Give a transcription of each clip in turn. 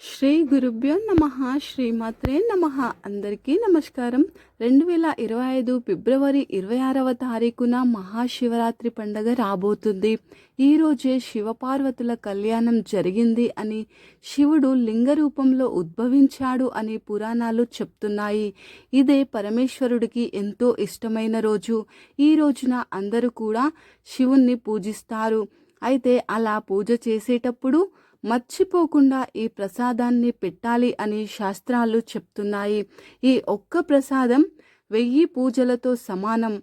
శ్రీ గురుభ్యో నమ శ్రీమాత్రే నమ. అందరికీ నమస్కారం. రెండు వేల ఇరవై ఐదు ఫిబ్రవరి ఇరవై ఆరవ తారీఖున మహాశివరాత్రి పండగ రాబోతుంది. ఈరోజే శివపార్వతుల కళ్యాణం జరిగింది అని శివుడు లింగ రూపంలో ఉద్భవించాడు అని పురాణాలు చెప్తున్నాయి. ఇదే పరమేశ్వరుడికి ఎంతో ఇష్టమైన రోజు. ఈ రోజున అందరూ కూడా శివుణ్ణి పూజిస్తారు. అయితే అలా పూజ చేసేటప్పుడు మర్చిపోకుండా ఈ ప్రసాదాన్ని పెట్టాలి అని శాస్త్రాలు చెప్తున్నాయి. ఈ ఒక్క ప్రసాదం వెయ్యి పూజలతో సమానం.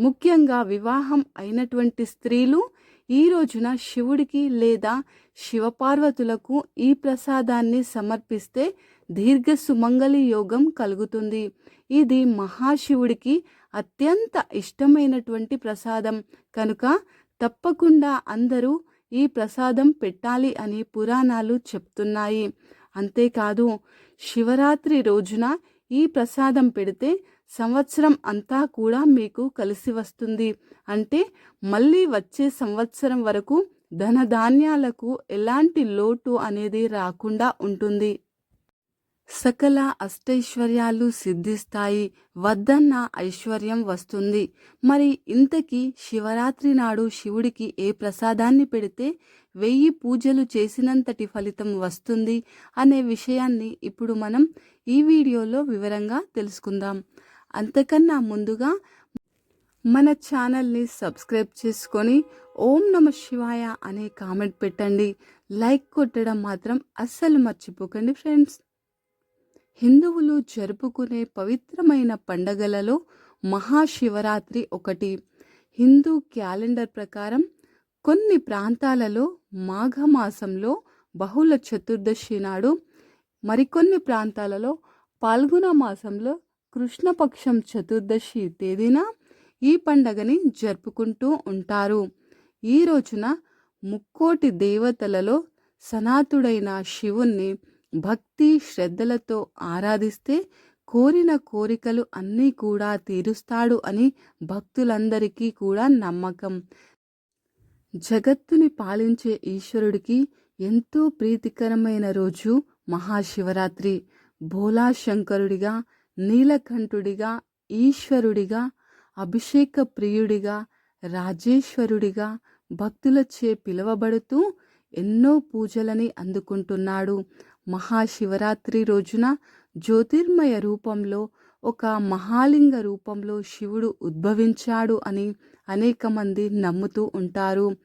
ముఖ్యంగా వివాహం అయినటువంటి స్త్రీలు ఈ రోజున శివుడికి లేదా శివపార్వతులకు ఈ ప్రసాదాన్ని సమర్పిస్తే దీర్ఘ సుమంగళి యోగం కలుగుతుంది. ఇది మహాశివుడికి అత్యంత ఇష్టమైనటువంటి ప్రసాదం. కనుక తప్పకుండా అందరూ ఈ ప్రసాదం పెట్టాలి అని పురాణాలు చెప్తున్నాయి. అంతేకాదు శివరాత్రి రోజున ఈ ప్రసాదం పెడితే సంవత్సరం అంతా కూడా మీకు కలిసి వస్తుంది. అంటే మళ్ళీ వచ్చే సంవత్సరం వరకు ధనధాన్యాలకు ఎలాంటి లోటు అనేది రాకుండా ఉంటుంది. సకల అష్టైశ్వర్యాలు సిద్ధిస్తాయి వద్దన్న ఐశ్వర్యం వస్తుంది. మరి ఇంతకీ శివరాత్రి నాడు శివుడికి ఏ ప్రసాదాన్ని పెడితే వెయ్యి పూజలు చేసినంతటి ఫలితం వస్తుంది అనే విషయాన్ని ఇప్పుడు మనం ఈ వీడియోలో వివరంగా తెలుసుకుందాం. అంతకన్నా ముందుగా మన ఛానల్ని సబ్స్క్రైబ్ చేసుకొని ఓం నమ శివాయ అనే కామెంట్ పెట్టండి. లైక్ కొట్టడం మాత్రం అస్సలు మర్చిపోకండి ఫ్రెండ్స్. హిందువులు జరుపుకునే పవిత్రమైన పండగలలో మహాశివరాత్రి ఒకటి. హిందూ క్యాలెండర్ ప్రకారం కొన్ని ప్రాంతాలలో మాఘమాసంలో బహుళ చతుర్దశి నాడు మరికొన్ని ప్రాంతాలలో పాల్గొన మాసంలో కృష్ణపక్షం చతుర్దశి తేదీన ఈ పండగని జరుపుకుంటూ ఉంటారు. ఈ రోజున ముక్కోటి దేవతలలో సనాతుడైన శివుణ్ణి భక్తి శ్రద్ధలతో ఆరాధిస్తే కోరిన కోరికలు అన్నీ కూడా తీరుస్తాడు అని భక్తులందరికీ కూడా నమ్మకం. జగత్తుని పాలించే ఈశ్వరుడికి ఎంతో ప్రీతికరమైన రోజు మహాశివరాత్రి. భోలాశంకరుడిగా నీలకంఠుడిగా ఈశ్వరుడిగా అభిషేక ప్రియుడిగా రాజేశ్వరుడిగా భక్తులచే పిలువబడుతూ ఎన్నో పూజలని అందుకుంటున్నాడు. మహాశివరాత్రి రోజున జ్యోతిర్మయ రూపంలో ఒక మహాలింగ రూపంలో శివుడు ఉద్భవించాడు అని అనేక మంది నమ్ముతూ ఉంటారు.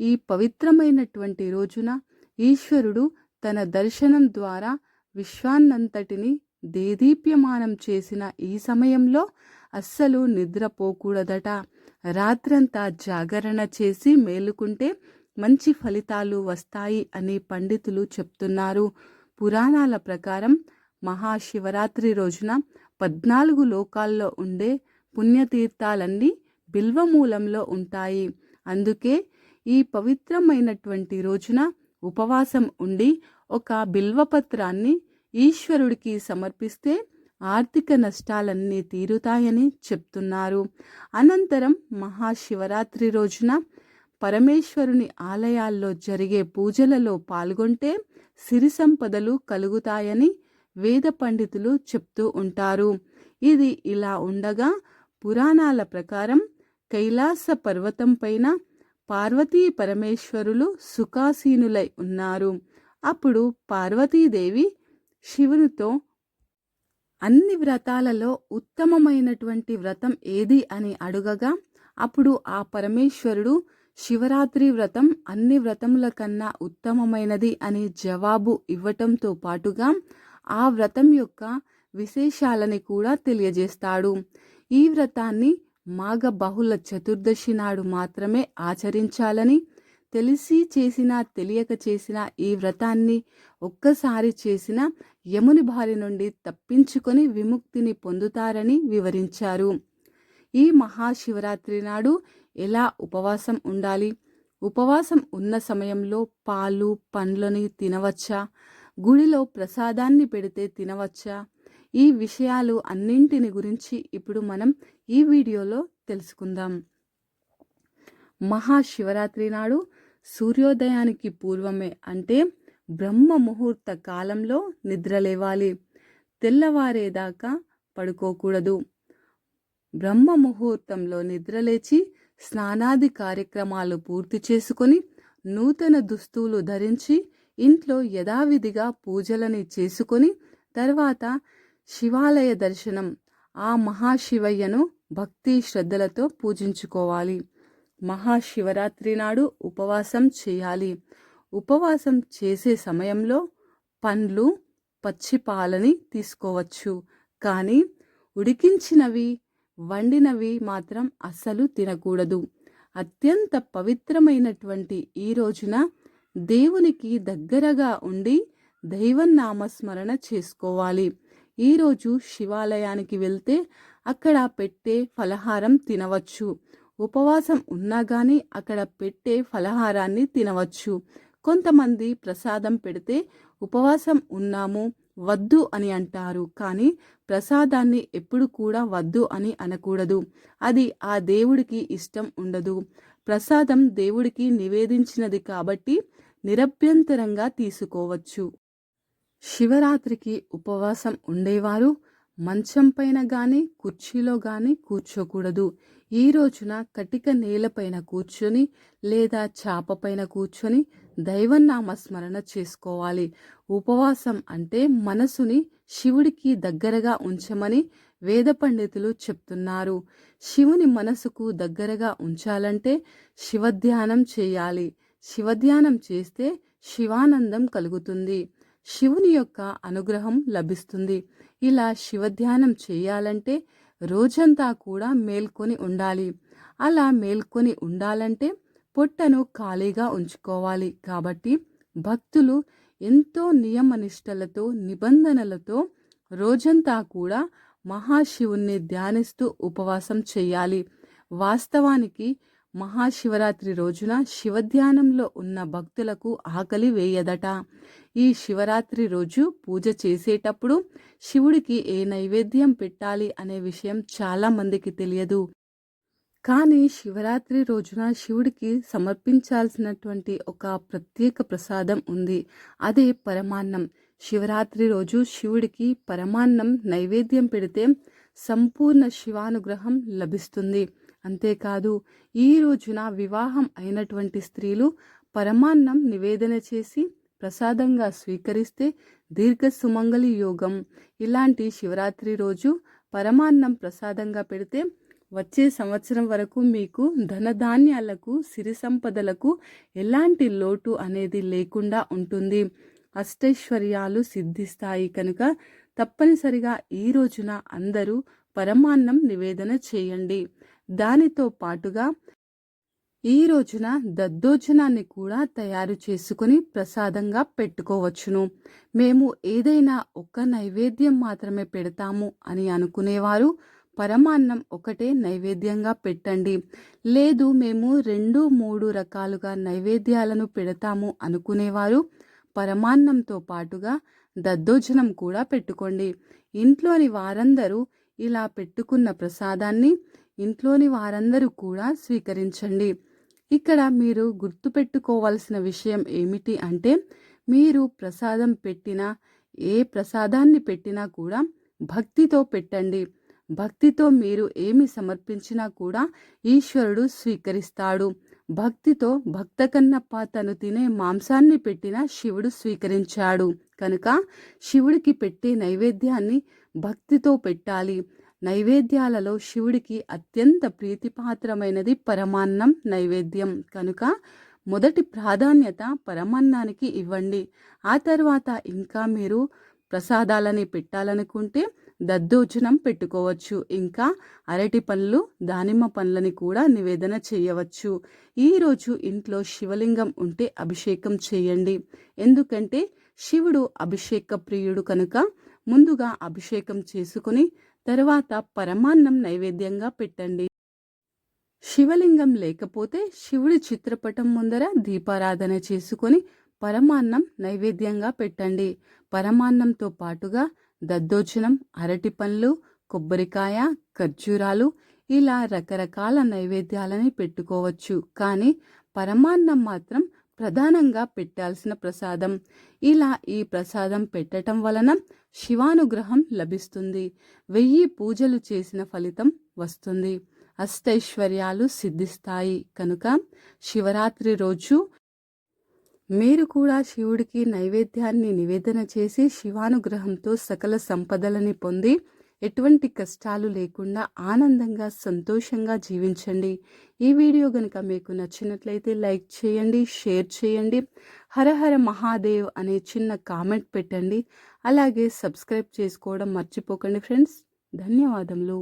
ఈ పవిత్రమైనటువంటి రోజున ఈశ్వరుడు తన దర్శనం ద్వారా విశ్వాన్నంతటిని దేదీప్యమానం చేసిన ఈ సమయంలో అస్సలు నిద్రపోకూడదట. రాత్రంతా జాగరణ చేసి మేలుకుంటే మంచి ఫలితాలు వస్తాయి అని పండితులు చెప్తున్నారు. పురాణాల ప్రకారం మహాశివరాత్రి రోజున పద్నాలుగు లోకాల్లో ఉండే పుణ్యతీర్థాలన్నీ బిల్వమూలంలో ఉంటాయి. అందుకే ఈ పవిత్రమైనటువంటి రోజున ఉపవాసం ఉండి ఒక బిల్వపత్రాన్ని ఈశ్వరుడికి సమర్పిస్తే ఆర్థిక నష్టాలన్నీ తీరుతాయని చెప్తున్నారు. అనంతరం మహాశివరాత్రి రోజున పరమేశ్వరుని ఆలయాల్లో జరిగే పూజలలో పాల్గొంటే సిరి సంపదలు కలుగుతాయని వేద పండితులు చెప్తూ ఉంటారు. ఇది ఇలా ఉండగా పురాణాల ప్రకారం కైలాస పర్వతం పైన పార్వతీ పరమేశ్వరులు సుఖాసీనులై ఉన్నారు. అప్పుడు పార్వతీదేవి శివునితో అన్ని వ్రతాలలో ఉత్తమమైనటువంటి వ్రతం ఏది? అని అడుగగా అప్పుడు ఆ పరమేశ్వరుడు శివరాత్రి వ్రతం అన్ని వ్రతముల కన్నా ఉత్తమమైనది అని జవాబు ఇవ్వటంతో పాటుగా ఆ వ్రతం యొక్క విశేషాలని కూడా తెలియజేస్తాడు. ఈ వ్రతాన్ని మాఘ బహుళ చతుర్దశి నాడు మాత్రమే ఆచరించాలని తెలిసి చేసినా తెలియక చేసిన ఈ వ్రతాన్ని ఒక్కసారి చేసిన యముని బారి నుండి తప్పించుకొని విముక్తిని పొందుతారని వివరించారు. ఈ మహాశివరాత్రి నాడు ఎలా ఉపవాసం ఉండాలి? ఉపవాసం ఉన్న సమయంలో పాలు పండ్లని తినవచ్చా? గుడిలో ప్రసాదాన్ని పెడితే తినవచ్చా? ఈ విషయాలు అన్నింటిని గురించి ఇప్పుడు మనం ఈ వీడియోలో తెలుసుకుందాం. మహాశివరాత్రి నాడు సూర్యోదయానికి పూర్వమే అంటే బ్రహ్మ ముహూర్త కాలంలో నిద్రలేవాలి తెల్లవారేదాకా పడుకోకూడదు. బ్రహ్మ ముహూర్తంలో నిద్రలేచి స్నానాది కార్యక్రమాలు పూర్తి చేసుకొని నూతన దుస్తులు ధరించి ఇంట్లో యథావిధిగా పూజలని చేసుకొని తర్వాత శివాలయ దర్శనం ఆ మహాశివయ్యను భక్తి శ్రద్ధలతో పూజించుకోవాలి. మహాశివరాత్రి నాడు ఉపవాసం చేయాలి. ఉపవాసం చేసే సమయంలో పండ్లు పచ్చి పాలని తీసుకోవచ్చు. కానీ ఉడికించినవి వండినవి మాత్రం అస్సలు తినకూడదు. అత్యంత పవిత్రమైనటువంటి ఈ రోజున దేవునికి దగ్గరగా ఉండి దైవనామస్మరణ చేసుకోవాలి. ఈరోజు శివాలయానికి వెళ్తే అక్కడ పెట్టే ఫలహారం తినవచ్చు. ఉపవాసం ఉన్నా కానీ అక్కడ పెట్టే ఫలహారాన్ని తినవచ్చు. కొంతమంది ప్రసాదం పెడితే ఉపవాసం ఉన్నాము వద్దు అని అంటారు. కానీ ప్రసాదాన్ని ఎప్పుడు కూడా వద్దు అని అనకూడదు. అది ఆ దేవుడికి ఇష్టం ఉండదు. ప్రసాదం దేవుడికి నివేదించినది కాబట్టి నిరభ్యంతరంగా తీసుకోవచ్చు. శివరాత్రికి ఉపవాసం ఉండేవారు. మంచం పైన గాని కుర్చీలో గాని కూర్చోకూడదు. ఈ రోజున కటిక నేలపైన కూర్చొని లేదా చాప పైన కూర్చొని స్మరణ చేసుకోవాలి. ఉపవాసం అంటే మనసుని శివుడికి దగ్గరగా ఉంచమని వేద పండితులు చెప్తున్నారు. శివుని మనసుకు దగ్గరగా ఉంచాలంటే శివధ్యానం చేయాలి. శివధ్యానం చేస్తే శివానందం కలుగుతుంది. శివుని యొక్క అనుగ్రహం లభిస్తుంది. ఇలా శివధ్యానం చేయాలంటే రోజంతా కూడా మేల్కొని ఉండాలి. అలా మేల్కొని ఉండాలంటే పొట్టను ఖాళీగా ఉంచుకోవాలి. కాబట్టి భక్తులు ఎంతో నియమనిష్టలతో నిబంధనలతో రోజంతా కూడా మహాశివుణ్ణి ధ్యానిస్తూ ఉపవాసం చేయాలి. వాస్తవానికి మహాశివరాత్రి రోజున శివధ్యానంలో ఉన్న భక్తులకు ఆకలి వేయదట. ఈ శివరాత్రి రోజు పూజ చేసేటప్పుడు శివుడికి ఏ నైవేద్యం పెట్టాలి అనే విషయం చాలా మందికి తెలియదు. కానీ శివరాత్రి రోజున శివుడికి సమర్పించాల్సినటువంటి ఒక ప్రత్యేక ప్రసాదం ఉంది. అదే పరమాన్నం. శివరాత్రి రోజు శివుడికి పరమాన్నం నైవేద్యం పెడితే సంపూర్ణ శివానుగ్రహం లభిస్తుంది. అంతేకాదు ఈ రోజున వివాహం అయినటువంటి స్త్రీలు పరమాన్నం నివేదన చేసి ప్రసాదంగా స్వీకరిస్తే దీర్ఘ సుమంగళి యోగం. ఇలాంటి శివరాత్రి రోజు పరమాన్నం ప్రసాదంగా పెడితే వచ్చే సంవత్సరం వరకు మీకు ధనధాన్యాలకు సిరి సంపదలకు ఎలాంటి లోటు అనేది లేకుండా ఉంటుంది. అష్టైశ్వర్యాలు సిద్ధిస్తాయి కనుక తప్పనిసరిగా ఈ రోజున అందరూ పరమాన్నం నివేదన చేయండి. దానితో పాటుగా ఈ రోజున దద్దోజనాన్ని కూడా తయారు చేసుకుని ప్రసాదంగా పెట్టుకోవచ్చును. మేము ఏదైనా ఒక్క నైవేద్యం మాత్రమే పెడతాము అని అనుకునేవారు. పరమాన్నం ఒకటే నైవేద్యంగా పెట్టండి. లేదు మేము రెండు మూడు రకాలుగా నైవేద్యాలను పెడతాము అనుకునేవారు. పరమాన్నంతో పాటుగా దద్దోజనం కూడా పెట్టుకోండి. ఇంట్లోని వారందరూ ఇలా పెట్టుకున్న ప్రసాదాన్ని ఇంట్లోని వారందరూ కూడా స్వీకరించండి. ఇక్కడ మీరు గుర్తుపెట్టుకోవాల్సిన విషయం ఏమిటి అంటే మీరు ప్రసాదం పెట్టినా ఏ ప్రసాదాన్ని పెట్టినా కూడా భక్తితో పెట్టండి. భక్తితో మీరు ఏమి సమర్పించినా కూడా ఈశ్వరుడు స్వీకరిస్తాడు. భక్తితో భక్త కన్నప్ప తను తినే మాంసాన్ని పెట్టిన శివుడు స్వీకరించాడు. కనుక శివుడికి పెట్టే నైవేద్యాన్ని భక్తితో పెట్టాలి. నైవేద్యాలలో శివుడికి అత్యంత ప్రీతిపాత్రమైనది పరమాన్నం నైవేద్యం. కనుక మొదటి ప్రాధాన్యత పరమాన్నానికి ఇవ్వండి. ఆ తర్వాత ఇంకా మీరు ప్రసాదాలని పెట్టాలనుకుంటే దద్దోజనం పెట్టుకోవచ్చు. ఇంకా అరటి పండ్లు దానిమ్మ పండ్లని కూడా నివేదన చేయవచ్చు. ఈరోజు ఇంట్లో శివలింగం ఉంటే అభిషేకం చేయండి. ఎందుకంటే శివుడు అభిషేక ప్రియుడు కనుక ముందుగా అభిషేకం చేసుకుని తర్వాత పరమాన్నం నైవేద్యంగా పెట్టండి. శివలింగం లేకపోతే శివుడి చిత్రపటం ముందర దీపారాధన చేసుకొని పరమాన్నం నైవేద్యంగా పెట్టండి. పరమాన్నంతో పాటుగా దద్దోజనం అరటి పండ్లు కొబ్బరికాయ ఖర్జూరాలు ఇలా రకరకాల నైవేద్యాలని పెట్టుకోవచ్చు. కానీ పరమాన్నం మాత్రం ప్రధానంగా పెట్టాల్సిన ప్రసాదం. ఇలా ఈ ప్రసాదం పెట్టటం వలన శివానుగ్రహం లభిస్తుంది. వెయ్యి పూజలు చేసిన ఫలితం వస్తుంది. అష్టైశ్వర్యాలు సిద్ధిస్తాయి. కనుక శివరాత్రి రోజు మీరు కూడా శివుడికి నైవేద్యాన్ని నివేదన చేసి శివానుగ్రహంతో సకల సంపదలని పొంది ఎటువంటి కష్టాలు లేకుండా ఆనందంగా సంతోషంగా జీవించండి. ఈ వీడియో కనుక మీకు నచ్చినట్లయితే లైక్ చేయండి షేర్ చేయండి. హరహర మహాదేవ్ అనే చిన్న కామెంట్ పెట్టండి. అలాగే సబ్స్క్రైబ్ చేసుకోవడం మర్చిపోకండి ఫ్రెండ్స్. ధన్యవాదములు.